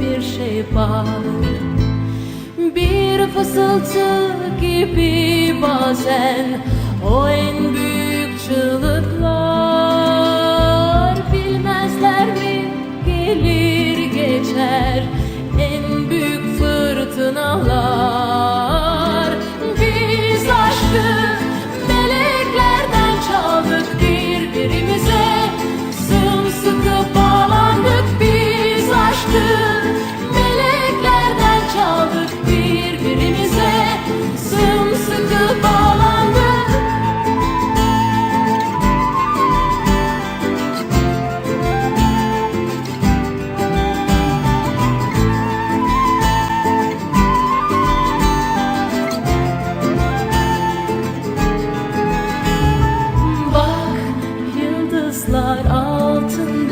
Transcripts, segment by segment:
bir şey var. Bir fısıltı gibi bazen o en büyük çığlıklar. Bilmezler mi gelir geçer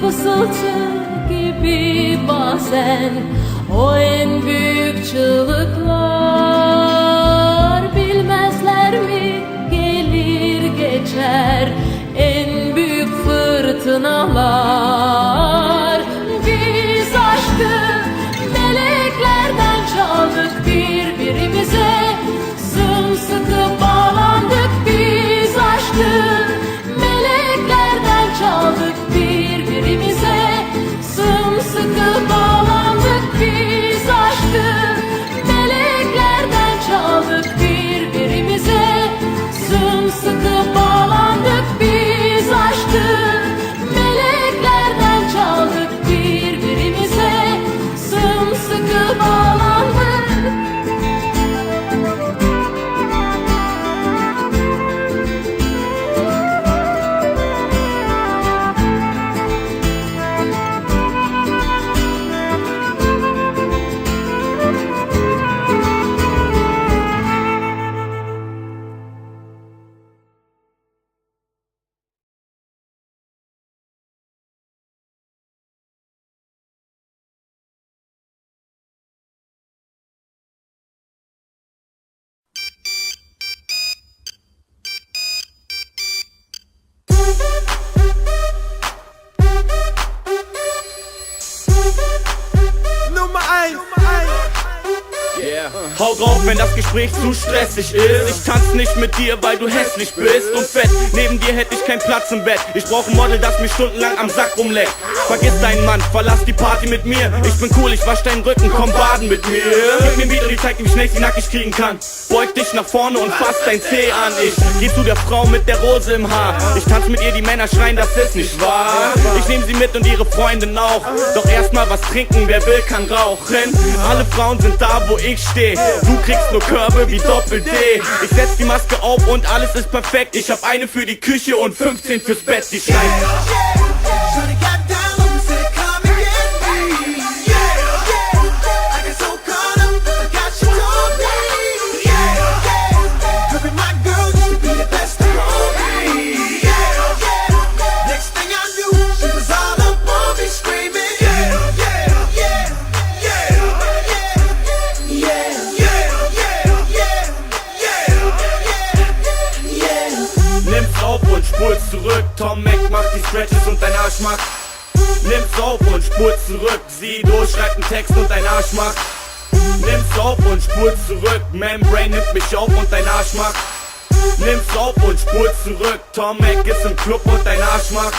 fısıltı gibi bazen. O en büyük çığlıklar Hau drauf, wenn das Gespräch zu stressig ist. Ich tanz nicht mit dir, weil du hässlich bist und fett. Neben dir hätte ich keinen Platz im Bett. Ich brauch ein Model, das mich stundenlang am Sack rumleckt. Vergiss deinen Mann, verlass die Party mit mir. Ich bin cool, ich wasch deinen Rücken, komm baden mit mir. Gib mir wieder die Zeit, wie schnell ich sie nackig kriegen kann. Beug dich nach vorne und fass dein Zeh an. Ich geh zu der Frau mit der Rose im Haar. Ich tanz mit ihr, die Männer schreien, das ist nicht wahr. Ich nehm sie mit und ihre Freundin auch. Doch erstmal was trinken, wer will, kann rauchen. Alle Frauen sind da, wo ich steh. Du kriegst nur Körbe wie Doppel-D. Ich setz die Maske auf und alles ist perfekt. Ich hab eine für die Küche und 15 fürs Bett. Die schreit. Stretches und dein Arsch macht. Nimm's auf und spul zurück. Sido schreibt einen Text und dein Arsch macht. Nimm's auf und spul zurück. Membrane nimmt mich auf und dein Arsch macht. Nimm's auf und spul zurück. Tom Mac ist im Club und dein Arsch macht.